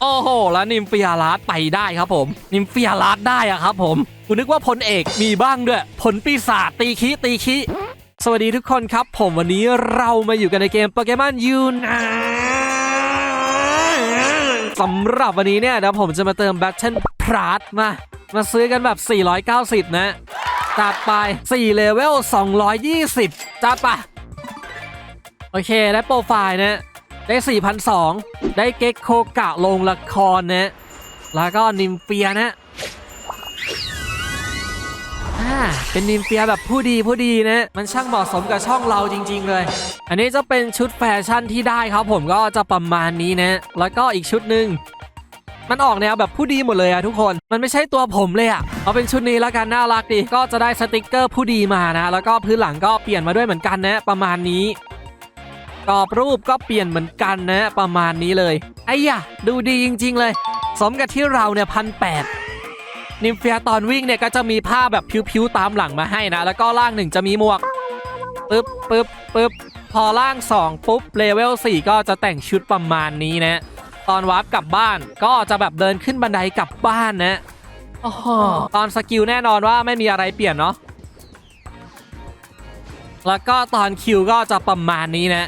โอ้โห แล้วนิมเฟียรัสไปได้ครับผม นิมเฟียรัสได้อะครับผมกูนึกว่าพลเอกมีบ้างด้วยผลปีศาจตีคีตีคีสวัสดีทุกคนครับ ผมวันนี้เรามาอยู่กันในเกมโปเกมอนยูนะสำหรับวันนี้เนี่ยเดี๋ยวผมจะมาเติมแบทเทิลพราสมา มาซื้อกันแบบ 490 นะจัดไป 4 เลเวล 220จัดไป โอเค ได้โปรไฟล์นะ ได้4,200ได้เก็กโคกะลงละครนะแล้วก็นิมเฟียนะอ่าเป็นนิมเฟียแบบผู้ดีผู้ดีนะ มันช่างเหมาะสมกับช่องเราจริง ๆ เลย อันนี้จะเป็นชุดแฟชั่นที่ได้ครับผมก็จะประมาณนี้นะ แล้วก็อีกชุดหนึ่งมันออกแนวแบบผู้ดีหมดเลยอะทุกคน มันไม่ใช่ตัวผมเลยอะเอาเป็นชุดนี้แล้วกันน่ารักดี ก็จะได้สติกเกอร์ผู้ดีมานะ แล้วก็พื้นหลังก็เปลี่ยนมาด้วยเหมือนกันนะ ประมาณนี้ กรอบรูปก็เปลี่ยนเหมือนกันนะประมาณนี้เลยไอ้ยะดูดีจริง ๆ เลย สมกับที่เราเนี่ยพันแปดนิมเฟียตอนวิ่งเนี่ยก็จะมีผ้าแบบพิ้วๆตามหลังมาให้นะ แล้วก็ล่างหนึ่งจะมีหมวกปึ๊บปึ๊บปึ๊บพอล่าง 2 ปุ๊บเลเวล4ก็จะแต่งชุดประมาณนี้นะ ตอนวาร์ปกลับบ้านก็จะแบบเดินขึ้นบันไดกลับบ้านนะโอ้โหตอนสกิลแน่นอนว่าไม่มีอะไรเปลี่ยนเนาะแล้วก็ตอนคิวก็จะประมาณนี้นะ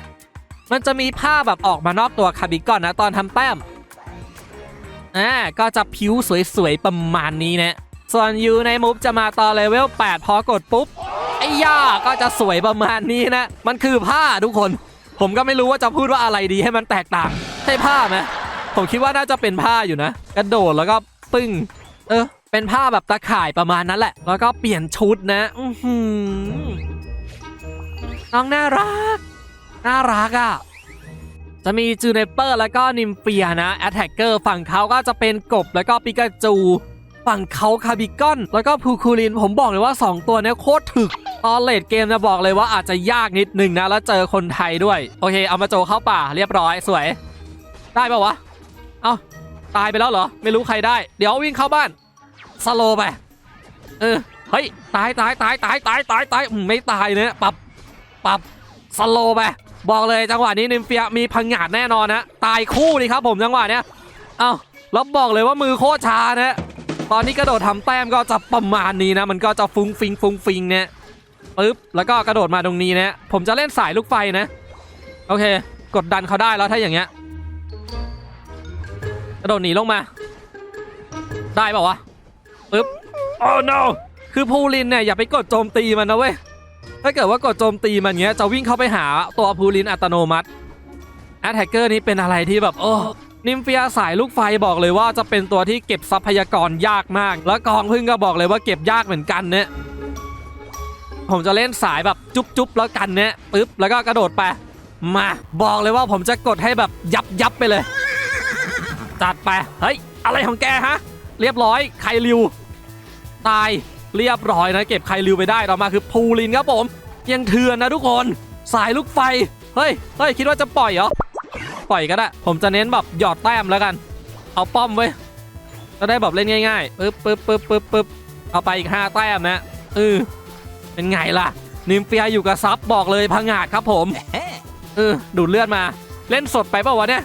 มันจะมีผ้าแบบออกมานอกตัวคาบิกอนนะตอนทำแต้มอ่าก็จะผิวสวยๆประมาณนี้นะส่วนยูในมูฟจะมาตอนเลเวล8 พอกดปุ๊บไอ้ย่าก็จะสวยประมาณนี้นะ มันคือผ้าทุกคน ผมก็ไม่รู้ว่าจะพูดว่าอะไรดีให้มันแตกต่างใช่ผ้าไหมผมคิดว่าน่าจะเป็นผ้าอยู่นะ กระโดดแล้วก็ปึ้ง เออ เป็นผ้าแบบตะข่ายประมาณนั้นแหละ แล้วก็เปลี่ยนชุดนะ อือหือน้องน่ารัก น่ารักอะ่ะจะมีจูเนเปอร์แล้วก็นิมเฟียนะแอตแทกเกอร์ฝั่งเขาก็จะเป็นกบแล้วก็ปิกาจู ฝั่งเขาคาบิกอน แล้วก็พูคูลิน ผมบอกเลยว่า 2 ตัวเนี้ยโคตรถึกตอนเลดเกมนะบอกเลยว่าอาจจะยากนิดนึงนะ แล้วเจอคนไทยด้วย โอเค เอามาโจเข้าป่าเรียบร้อยสวย ได้ปะวะ เอ้า ตายไปแล้วเหรอ ไม่รู้ใครได้ เดี๋ยววิ่งเข้าบ้านสโลไปเออเฮ้ยตายตายตายตายตายตายตายอืมไม่ตายเนี่ยปรับปรับสโลไป บอกเลยจังหวะนี้นิมเฟียมีพังงาดแน่นอนนะตายคู่ดิครับผมจังหวะเนี้ยเอ้าแล้วบอกเลยว่ามือโคตรช้านะตอนนี้กระโดดทำแต้มก็จะประมาณนี้นะ มันก็จะฟุ้งฟิงฟุ้งฟิงเนี่ยปึ๊บแล้วก็กระโดดมาตรงนี้นะผมจะเล่นสายลูกไฟนะ โอเค กดดันเขาได้แล้วถ้าอย่างเงี้ยกระโดดหนีลงมา ได้เปล่าวะปึ๊บโอ้ no คือพูลินเนี่ยอย่าไปกดโจมตีมันนะเว้ย ถ้าเกิดว่ากดโจมตีมันเงี้ยจะวิ่งเข้าไปหาตัวพูลินอัตโนมัติแอตแทกเกอร์นี้เป็นอะไรที่แบบโอ้นิมเฟียสายลูกไฟบอกเลยว่าจะเป็นตัวที่เก็บทรัพยากรยากมาก แล้วกองพึ่งก็บอกเลยว่าเก็บยากเหมือนกันเนี่ยผมจะเล่นสายแบบจุ๊บๆแล้วกันเนี่ยปึ๊บแล้วก็กระโดดไป มาบอกเลยว่าผมจะกดให้แบบยับยับไปเลย จัดไป เฮ้ย อะไรของแกฮะ เรียบร้อยไคริว ตาย เรียบร้อยนะเก็บไคริวไปได้ต่อมาคือพูลินครับผม ยังเถื่อนนะทุกคน สายลูกไฟ เฮ้ยเฮ้ยคิดว่าจะปล่อยเหรอ ปล่อยก็ได้ ผมจะเน้นแบบหยอดแต้มแล้วกัน เอาป้อมไว้จะได้แบบเล่นง่ายๆปึ๊บปึ๊บปึ๊บปึ๊บปึ๊บเอาไปอีกห้าแต้มนะเออเป็นไงล่ะ นิมเฟียอยู่กับซับบอกเลยพังงาดครับผมเออดูดเลือดมา เล่นสดไปเปล่าวะเนี่ย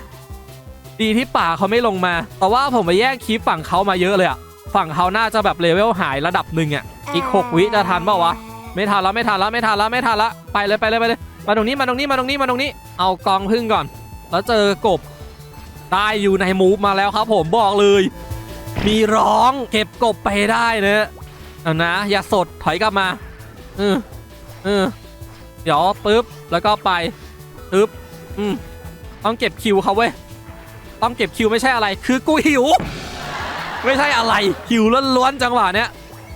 ดีที่ป่าเขาไม่ลงมา แต่ว่าผมไปแย่งคลิปฝั่งเขามาเยอะเลยอะ ฝั่งเขาน่าจะแบบเลเวลหายระดับหนึ่งอะอีก 6 วิจะทันเปล่าวะไม่ทันแล้วไม่ทันแล้วไม่ทันแล้วไม่ทันแล้วไปเลยไปเลยไปเลยมาตรงนี้มาตรงนี้มาตรงนี้มาตรงนี้ เอากองพึ่งก่อน แล้วเจอกบได้อยู่ในมูฟมาแล้วครับผมบอกเลย มีร้องเก็บกบไปได้นะเอานะ อย่าสดถอยกลับมาเออเออเดี๋ยวปึ๊บแล้วก็ไปปึ๊บอืมต้องเก็บคิวเขาเว้ยต้องเก็บคิวไม่ใช่อะไร คือกูหิว ไม่ใช่อะไรหิวล้วนๆจังหวะเนี้ย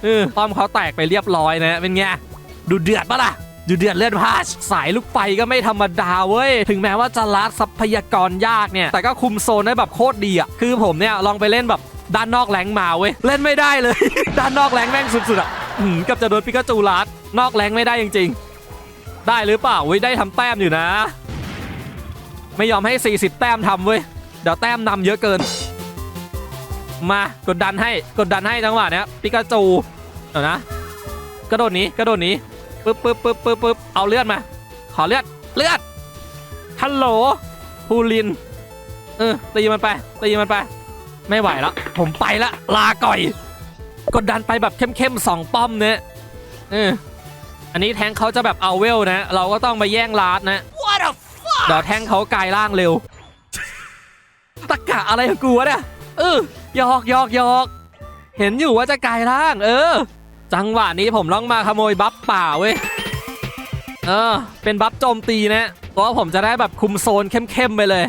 เออป้อมเขาแตกไปเรียบร้อยนะเป็นไงดูเดือดปะล่ะดูเดือดเลือดพาดสายลูกไฟก็ไม่ธรรมดาเว้ย ถึงแม้ว่าจะลัดทรัพยากรยากเนี่ย แต่ก็คุมโซนได้แบบโคตรดีอะ คือผมเนี่ยลองไปเล่นแบบด้านนอกแรงมาเว้ย เล่นไม่ได้เลย ด้านนอกแรงแม่งสุดๆอะกับจะโดนปิกาจูลัดนอกแรงไม่ได้จริง ๆ ได้หรือเปล่าเว้ยได้ทำแต้มอยู่นะ ไม่ยอมให้ 40 แต้มทำเว้ยเดี๋ยวแต้มนำเยอะเกิน มากดดันให้กดดันให้จังหวะเนี้ยปิกาจูเดี๋ยวนะกระโดดหนี้กระโดดหนี้ปึ๊บปึ๊บปึ๊บปึ๊บปึ๊บเอาเลือดมา ขอเลือดเลือดฮัลโหลพูลินเออตีมันไปตีมันไป ไม่ไหวแล้วผมไปละลาก่อย กดดันไปแบบเข้มๆสองป้อมเนี่ยเอออันนี้แทงเขาจะแบบเอาเวลนะ เราก็ต้องมาแย่งลาดนะ What a fuck! เดี๋ยวแทงเขากลายร่างเร็วตะกะอะไรของกูวะเนี่ยเออ หยอกหยอกหยอก เห็นอยู่ว่าจะกลายร่าง เออ จังหวะนี้ผมต้องมาขโมยบัฟป่าเว้ย เออ เป็นบัฟโจมตีนะเพราะว่าผมจะได้แบบคุมโซนเข้มๆไปเลย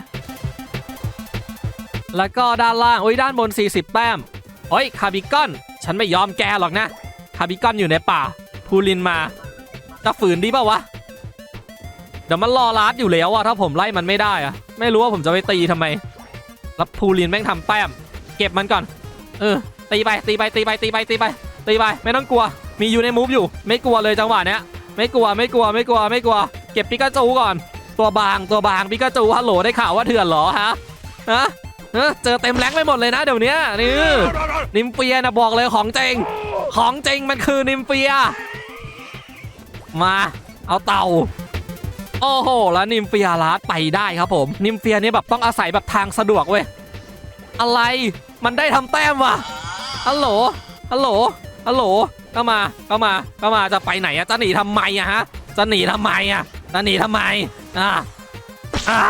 แล้วก็ด้านล่างโอ้ยด้านบน 40 แต้มโอ้ยคาร์บิกอน ฉันไม่ยอมแกหรอกนะ คาร์บิกอนอยู่ในป่าพูลินมา จะฝืนดีเปล่าวะ เดี๋ยวมันรอลัดอยู่แล้วอะถ้าผมไล่มันไม่ได้อะไม่รู้ว่าผมจะไปตีทำไม แล้วพูลินแม่งทำแต้ม เก็บมันก่อน เออ ตีไปตีไปตีไปตีไปตีไปตีไปไม่ต้องกลัว มีอยู่ในมูฟอยู่ ไม่กลัวเลยจังหวะเนี้ยไม่กลัวไม่กลัวไม่กลัวไม่กลัว เก็บปิกาจูก่อน ตัวบางตัวบางปิกาจูฮัลโหลได้ข่าวว่าเถื่อนหรอฮะฮะเจอเต็มแรงไปหมดเลยนะเดี๋ยวนี้นี่นิมเฟียนะบอกเลยของจริงของจริงมันคือนิมเฟีย มาเอาเต่าโอ้โห แล้วนิมเฟียลาดไปได้ครับผม นิมเฟียนี่แบบต้องอาศัยแบบทางสะดวกเว้ย อะไรมันได้ทำแต้มว่ะฮัลโหลฮัลโหลฮัลโหลก็มาก็มาก็มาจะไปไหนอะจะหนีทำไมอะฮะจะหนีทำไมอะจะหนีทำไมอ่าอ่า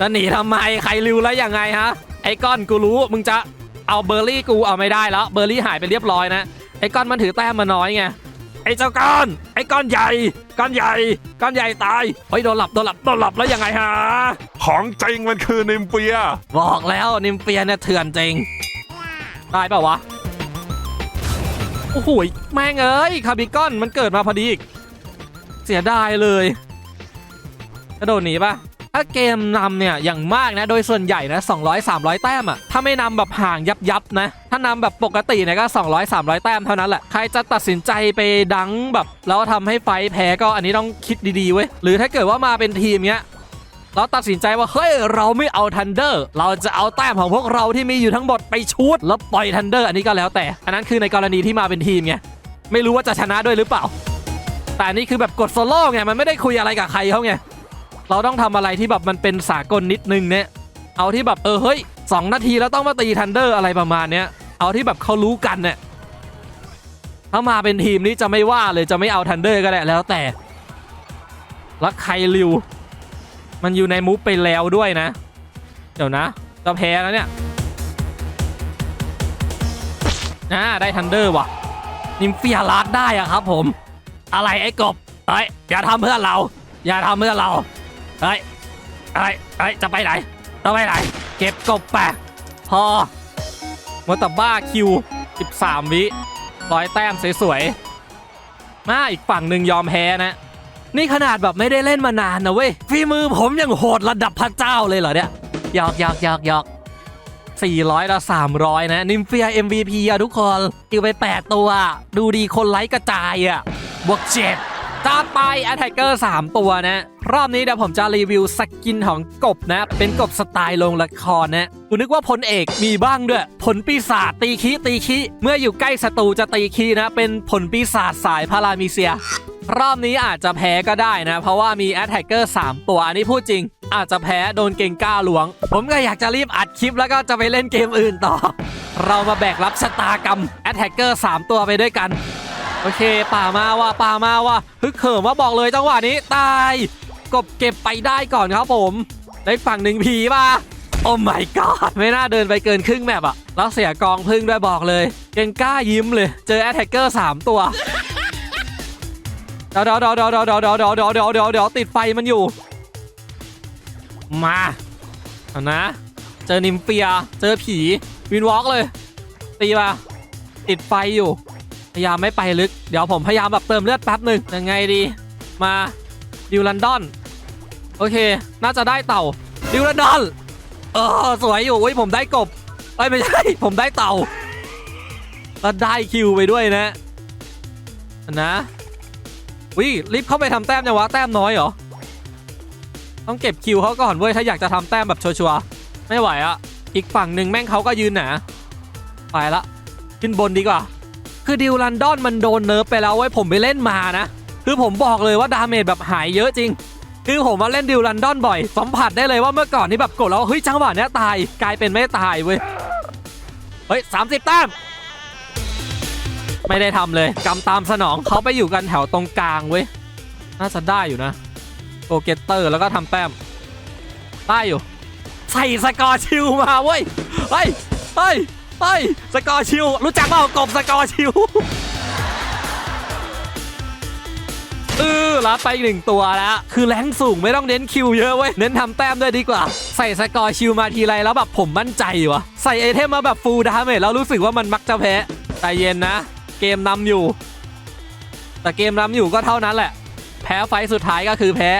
จะหนีทำไมใครริวแล้วยังไงฮะไอ้ก้อนกูรู้มึงจะเอาเบอร์รี่กูเอาไม่ได้แล้วเบอร์รี่หายไปเรียบร้อยนะไอ้ก้อนมันถือแต้มมาน้อยไง ไอ้เจ้าก้อน ไอ้ก้อนใหญ่ ก้อนใหญ่ ก้อนใหญ่ตายเฮ้ยโดนหลับโดนหลับโดนหลับแล้วยังไงฮะ ของจริงมันคือนิมเฟีย บอกแล้วนิมเฟียเนี่ยเถื่อนจริงได้เปล่าวะ โอ้โหยแม่งเอ้ยคาร์บิกอนมันเกิดมาพอดีอีก เสียดายเลย กระโดดหนีปะ ถ้าเกมนำเนี่ยอย่างมากนะโดยส่วนใหญ่นะ200 300 แต้มอะถ้าไม่นำแบบห่างยับยับนะถ้านำแบบปกติเนี่ยก็ 200 300 แต้มเท่านั้นแหละใครจะตัดสินใจไปดังแบบแล้วทำให้ไฟแพ้ก็อันนี้ต้องคิดดีๆเว้ยหรือถ้าเกิดว่ามาเป็นทีมเนี้ยเราตัดสินใจว่าเฮ้ยเราไม่เอาทันเดอร์เราจะเอาแต้มของพวกเราที่มีอยู่ทั้งหมดไปชูดแล้วปล่อยทันเดอร์อันนี้ก็แล้วแต่ อันนั้นคือในกรณีที่มาเป็นทีมไงไม่รู้ว่าจะชนะด้วยหรือเปล่า แต่นนี่คือแบบกดโซโล่ไงมันไม่ได้คุยอะไรกับใครเขาไง เราต้องทำอะไรที่แบบมันเป็นสากลนิดนึงเนี่ยเอาที่แบบเออเฮ้ยสองนาทีแล้วต้องมาตีทันเดอร์อะไรประมาณเนี้ยเอาที่แบบเขารู้กันเนี่ยถ้ามาเป็นทีมนี้จะไม่ว่าเลยจะไม่เอาทันเดอร์ก็ได้แล้วแต่แล้วใครริว มันอยู่ในมูฟไปแล้วด้วยนะ เดี๋ยวนะจะแพ้แล้วเนี่ยอ่าได้ทันเดอร์ว่ะ นิมเฟียลาดได้อะครับผม อะไรไอ้กบเฮ้ยอย่าทำเพื่อเรา อย่าทำเพื่อเรา เฮ้ยเฮ้ยเฮ้ยจะไปไหนจะไปไหน เก็บกบไปพอมดตบ้าคิว 13 วิร้อยแต้มสวยๆมาอีกฝั่งหนึ่งยอมแพ้นะ นี่ขนาดแบบไม่ได้เล่นมานานนะเว้ยฝีมือผมยังโหดระดับพระเจ้าเลยเหรอเนี่ยหยอกหยอกหยอกหยอก400ละ300 นะ นิมเฟีย MVP อะทุกคนคิวไป 8 ตัว ดูดีคนไลค์กระจายอะบวกเจ็ด ตาไป a t t a c k e r 3ตัวนะ รอบนี้เดี๋ยวผมจะรีวิวสกินของกบนะ เป็นกบสไตล์ลงละครนะกูนึกว่าพลเอกมีบ้างด้วย ผลปีศาจตีคีตีคีเมื่ออยู่ใกล้ศัตรูจะตีคีนะ เป็นผลปีศาจสายพารามิเซีย รอบนี้อาจจะแพ้ก็ได้นะ เพราะว่ามี Attacker 3ตัวอันนี้พูดจริง อาจจะแพ้โดนเก่งก้าหลวง ผมก็อยากจะรีบอัดคลิปแล้วก็จะไปเล่นเกมอื่นต่อ เรามาแบกรับชะตากรรม Attacker 3ตัวไปด้วยกัน โอเค ป่ามาว่ะป่ามาว่ะฮึกเหิมว่าบอกเลยจังหวะนี้ตาย กบเก็บไปได้ก่อนครับผมได้ฝั่งหนึ่งผีป่ะโอ้ my god ไม่น่าเดินไปเกินครึ่งแมปอะแล้วเสียกองพึ่งด้วยบอกเลยเก่งกล้ายิ้มเลย เจอ Attacker 3ตัวเดี๋ยวเดี๋ยวเดี๋ยวเดี๋ยวเดี๋ยวเดี๋ยวเดี๋ยวเดี๋ยวเดี๋ยวเดี๋ยวเดี๋ยวติดไฟมันอยู่ มาเอานะ เจอนิมเฟีย เจอผีวินวอล์กเลย ตีมาติดไฟอยู่ พยายามไม่ไปลึก เดี๋ยวผมพยายามแบบเติมเลือดแป๊บหนึ่งยังไงดี มาดิวลันดอน โอเค น่าจะได้เต่าดิวลันดอน เออ สวยอยู่อุ้ยผมได้กบเอ้ยไม่ใช่ ผมได้เต่าแล้วได้คิวไปด้วยนะนะวิรีบเข้าไปทำแต้มยังวะแต้มน้อยเหรอ ต้องเก็บคิวเขาก่อนเว้ยถ้าอยากจะทำแต้มแบบชัวร์ๆไม่ไหวอะอีกฝั่งหนึ่งแม่งเขาก็ยืนหนาไปละขึ้นบนดีกว่า คือดิวลันดอนมันโดนเนิร์ฟไปแล้วเว้ยผมไปเล่นมานะ คือผมบอกเลยว่าดาเมจแบบหายเยอะจริง คือผมมาเล่นดิวลันดอนบ่อย สัมผัสได้เลยว่าเมื่อก่อนนี่แบบกดแล้วเฮ้ยจังหวะเนี้ยตายกลายเป็นไม่ตายเว้ย เฮ้ยสามสิบแต้มไม่ได้ทำเลยกำตามสนองเขาไปอยู่กันแถวตรงกลางเว้ย น่าจะได้อยู่นะโกเกตเตอร์แล้วก็ทำแต้มได้อยู่ ใส่สกอร์ชิลมาเว้ยเฮ้ยเฮ้ย เฮ้ยสกอร์ชิลรู้จักเปล่ากบสกอร์ชิลเออรับไปหนึ่งตัวแล้ว คือแรงสูงไม่ต้องเน้นคิวเยอะเว้ย เน้นทำแต้มด้วยดีกว่า ใส่สกอร์ชิลมาทีไรแล้วแบบผมมั่นใจวะใส่ไอเทมมาแบบฟูลดาเมจแล้วรู้สึกว่ามันมักจะแพ้ใจเย็นนะ เกมนำอยู่ แต่เกมนำอยู่ก็เท่านั้นแหละ แพ้ไฟสุดท้ายก็คือแพ้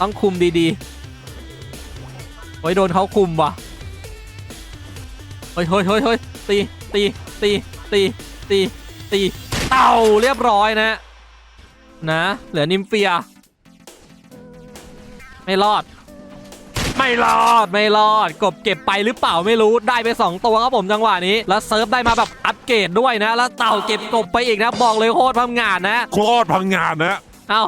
ต้องคุมดีๆโอ้ยโดนเขาคุมว่ะ เฮ้ยเฮ้ยเฮ้ยเฮ้ยตีตีตีตีตีตีเต่าเรียบร้อยนะนะเหลือนิมเฟีย ไม่รอด ไม่รอดไม่รอด กบเก็บไปหรือเปล่าไม่รู้ได้ไป 2 ตัวครับผมจังหวะนี้ แล้วเซิร์ฟได้มาแบบอัปเกรดด้วยนะ แล้วเต่าเก็บกบไปอีกนะ บอกเลยโคตรพังงานนะโคตรพังงานนะเอ้า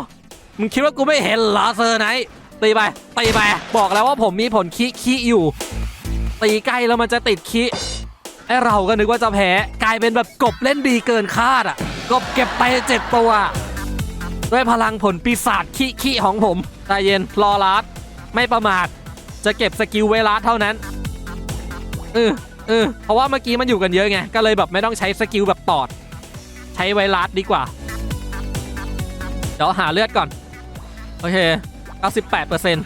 มึงคิดว่ากูไม่เห็นเหรอเซอร์ไนท์ตีไปตีไปบอกแล้วว่าผมมีผลคิคิอยู่ ตีใกล้แล้วมันจะติดคิไอเราก็นึกว่าจะแพ้กลายเป็นแบบกบเล่นดีเกินคาดอะ กบเก็บไปเจ็ดตัว ด้วยพลังผลปีศาจคิคิของผมใจเย็นรอลัดไม่ประมาทจะเก็บสกิลเวลาเท่านั้นเออเออเพราะว่าเมื่อกี้มันอยู่กันเยอะไง ก็เลยแบบไม่ต้องใช้สกิลแบบตอด ใช้ไวรัสดีกว่า เดี๋ยวหาเลือดก่อน โอเค 98เปอร์เซ็นต์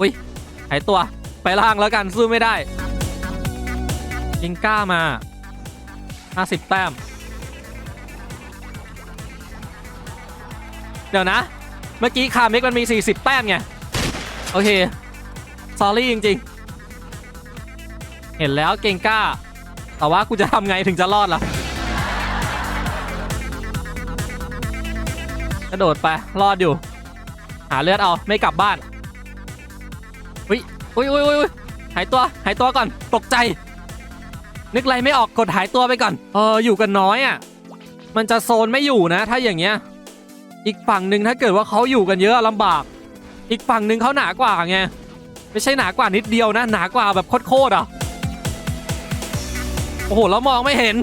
อุ้ยหายตัว ไปล่างแล้วกัน สู้ไม่ได้ ยิงก้ามา 50 แต้ม เดี๋ยวนะ เมื่อกี้คาเมกมันมี 40 แต้มไง โอเค ซอรี่จริง ๆ เห็นแล้วเก่งก้า แต่ว่ากูจะทำไงถึงจะรอดล่ะ กระโดดไป รอดอยู่ หาเลือดเอา ไม่กลับบ้าน อุ้ยอุ้ยอุ้ยอุ้ยหายตัว หายตัวก่อน ตกใจ นึกอะไรไม่ออกกดหายตัวไปก่อน เอออยู่กันน้อยอะ มันจะโซนไม่อยู่นะ ถ้าอย่างเงี้ย อีกฝั่งหนึ่งถ้าเกิดว่าเขาอยู่กันเยอะลำบาก อีกฝั่งหนึ่งเขาหนากว่าไง ไม่ใช่หนากว่านิดเดียวนะ หนากว่าแบบโคตรอะ โอ้โหแล้วมองไม่เห็น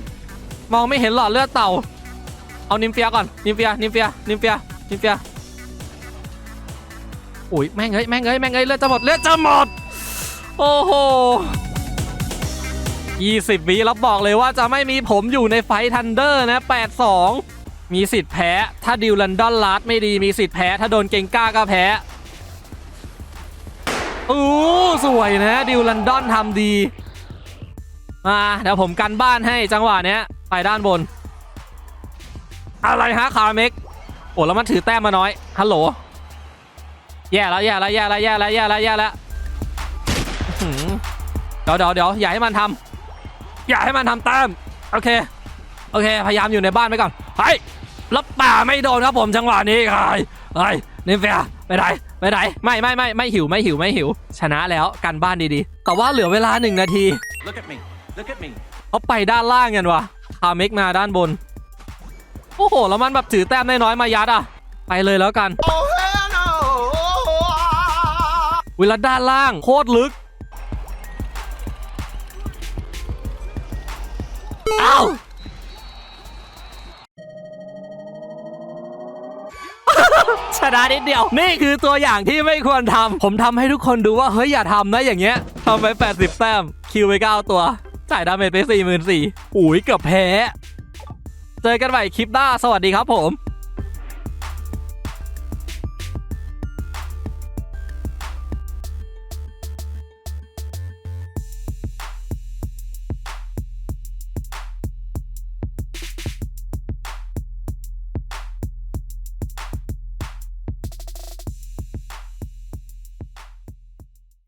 มองไม่เห็นหลอดเลือดเต่า เอานิมเฟียก่อน นิมเฟีย นิมเฟีย นิมเฟีย นิมเฟียอุ้ยแม่งเอ้ยแม่งเอ้ยแม่งเอ้ยเลือดจะหมดเลือดจะหมด โอ้โห 20วิแล้วบอกเลยว่าจะไม่มีผมอยู่ในไฟทันเดอร์นะ 8-2 มีสิทธิ์แพ้ ถ้าดิวลันดอนลาดไม่ดีมีสิทธิ์แพ้ ถ้าโดนเกงก้าก็แพ้อู้สวยนะดิวลันดอนทำดี มาเดี๋ยวผมกันบ้านให้จังหวะเนี้ย ไปด้านบน อะไรฮะคาราเมกโอ้แล้วมันถือแต้มมาน้อย ฮัลโหล แย่แล้วแย่แล้วแย่แล้วแย่แล้วแย่แล้วแย่แล้วเดี๋ยวเดี๋ยวเดี๋ยวอย่าให้มันทำ อย่าให้มันทำแต้มโอเคโอเค พยายามอยู่ในบ้านไปก่อนเฮ้ยแล้วป่าไม่โดนครับผมจังหวะนี้ใครเฮ้ยนิมเฟียไปไหนไปไหนไม่ไม่ไม่ไม่หิวไม่หิวไม่หิว ชนะแล้วกันบ้านดีๆ แต่ว่าเหลือเวลาหนึ่งนาที Look at me. Look at me. เขาไปด้านล่างกันวะคาเมกมาด้านบน โอ้โห แล้วมันแบบถือแต้มน้อยๆมายัดอะ ไปเลยแล้วกัน Oh hell no! เวลาด้านล่างโคตรลึก เอ้าชนะนิดเดียว นี่คือตัวอย่างที่ไม่ควรทำผมทำให้ทุกคนดูว่า เฮ้ย อย่าทำนะอย่างเงี้ยทำไป 80 แต้ม คิวไป 9 ตัว จ่ายดาเมจไป 44,000อุ้ยเกือบแพ้ เจอกันใหม่คลิปหน้า สวัสดีครับผม